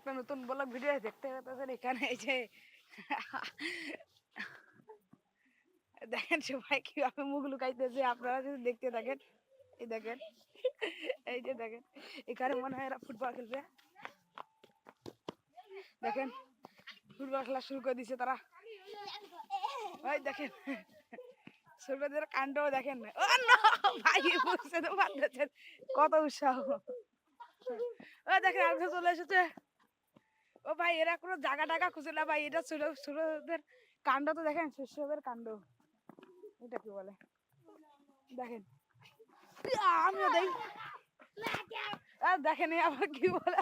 একটা নতুন blog video দেখতে পেতেছেন এখানে এই যে দেখেন সবাই কীভাবে মুখ লুকাইতেছে, আপনারা যদি দেখতে থাকেন, এই দেখেন, এই যে দেখেন, এখানে মনে হয় এরা ফুটবল খেলবে। দেখেন, ফুটবল খেলা শুরু করে দিছে তারা। ওই দেখেন সূর্যদের কাণ্ড দেখেন। ও না, ভাই, বুঝতে তো পারতেছেন, কত উৎসাহ। ও দেখেন, আর চলে এসেছে। ও ভাই, এরা কোনো জায়গা টাকা খুঁজে না ভাই, এটা ছোট ছোটদের কাণ্ড তো দেখেন শস্যদের কাণ্ড। এটা কি বলে? দেখেন। আমিও দেখ দেখেন আবার কি বলে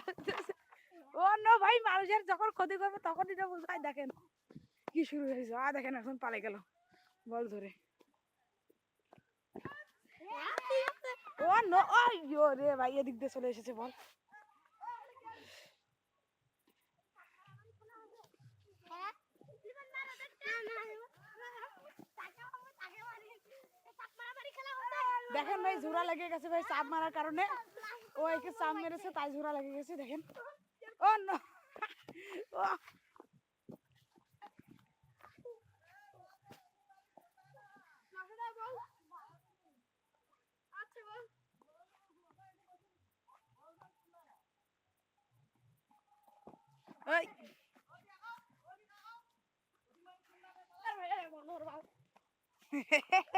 না ভাই, মানুষের যখন ক্ষতি করবে তখন এটা বুঝায় দেখেন কি শুরু হয়েছে। আর দেখেন, এখন পালে গেল। বল ধরে। ও নো ও রে ভাই, এদিক দিয়ে চলে এসেছে, বল। দেখেন ভাই ঝোড়া লেগে গেছে ভাই চাপ মারার কারণে। ও একে চাপ মেরেছে তাই ঝোড়া লেগে গেছে দেখেন। ও নো।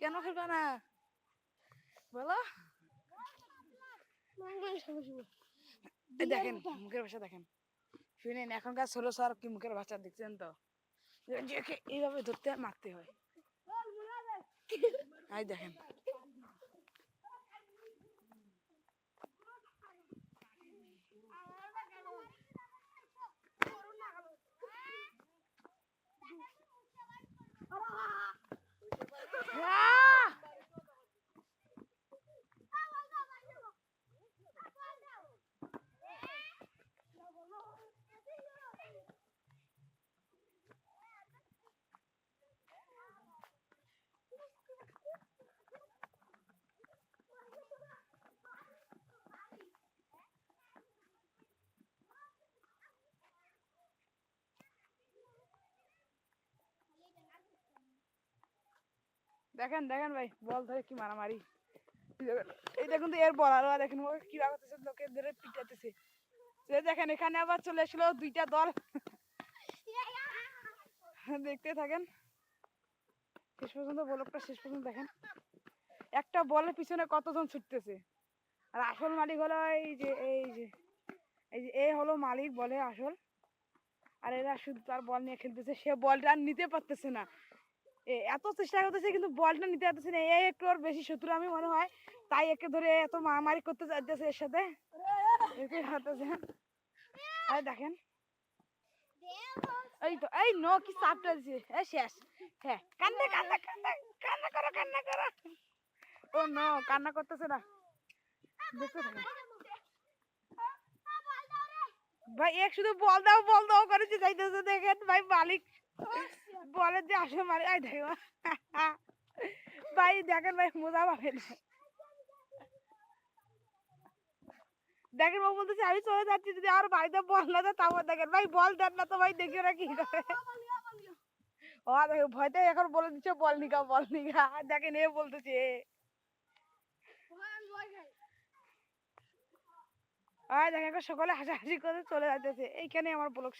কেন খেলবা না? বলো। দেখেন মুখের ভাষা দেখেন। শুনেন এখনকার ষোলো সার কি মুখের ভাষা দেখছেন তো? এইভাবে ধরতে মারতে হয়। এই দেখেন। দেখেন দেখেন ভাই বল ধরে কি মারামারি। এই দেখেন, এর বলার দেখেন ও কি করতেছে লোকে ধরে পিটাতেছে সে দেখেন এখানে আবার চলে এসলো দুইটা দল। দেখতে থাকেন। শেষ পর্যন্ত বলকটা শেষ পর্যন্ত দেখেন। একটা বলের পিছনে কতজন ছুটতেছে। আর আসল মালিক হলো এই যে এই যে এই যে এ হলো মালিক বলে আসল। আর এরা শুধু তার বল নিয়ে খেলতেছে। সে বলটা আর নিতে পারতেছে না। এত চেষ্টা করতেছে কিন্তু বলটা নিতে পারতেছে না। এ, একটু আর বেশি শত্রু আমি মনে হয়। তাই একে ধরে এত মারামারি করতে চাইতেছে এর সাথে। আর দেখেন। এই তো, এই নো, কি চাপটা দিছে। এই শেষ। হ্যাঁ কান্না কান্না কান্না কান্না করো কান্না করো। ও নো, কান্না করতেছে না। ভাই, এক শুধু বল দাও বল দাও করেছে যাইতেছে দেখেন। ভাই, মালিক। বলে যে আসে মারি আই দেখো। ভাই, দেখেন ভাই, মজা পাবেন দেখেন, ও বলতেছে, আমি চলে যাচ্ছি, যদি আর বাড়িতে বল না তাও দেখেন। ভাই, বল দেন না তো ভাই দেখি ওরা কি করে। ও দেখো ভয়তে এখন বলে দিচ্ছে, বল নিকা বল নিকা। দেখেন, এ বলতেছে। আর দেখেন সকলে হাসাহাসি করে চলে যাইতেছে। এইখানে আমার ব্লগ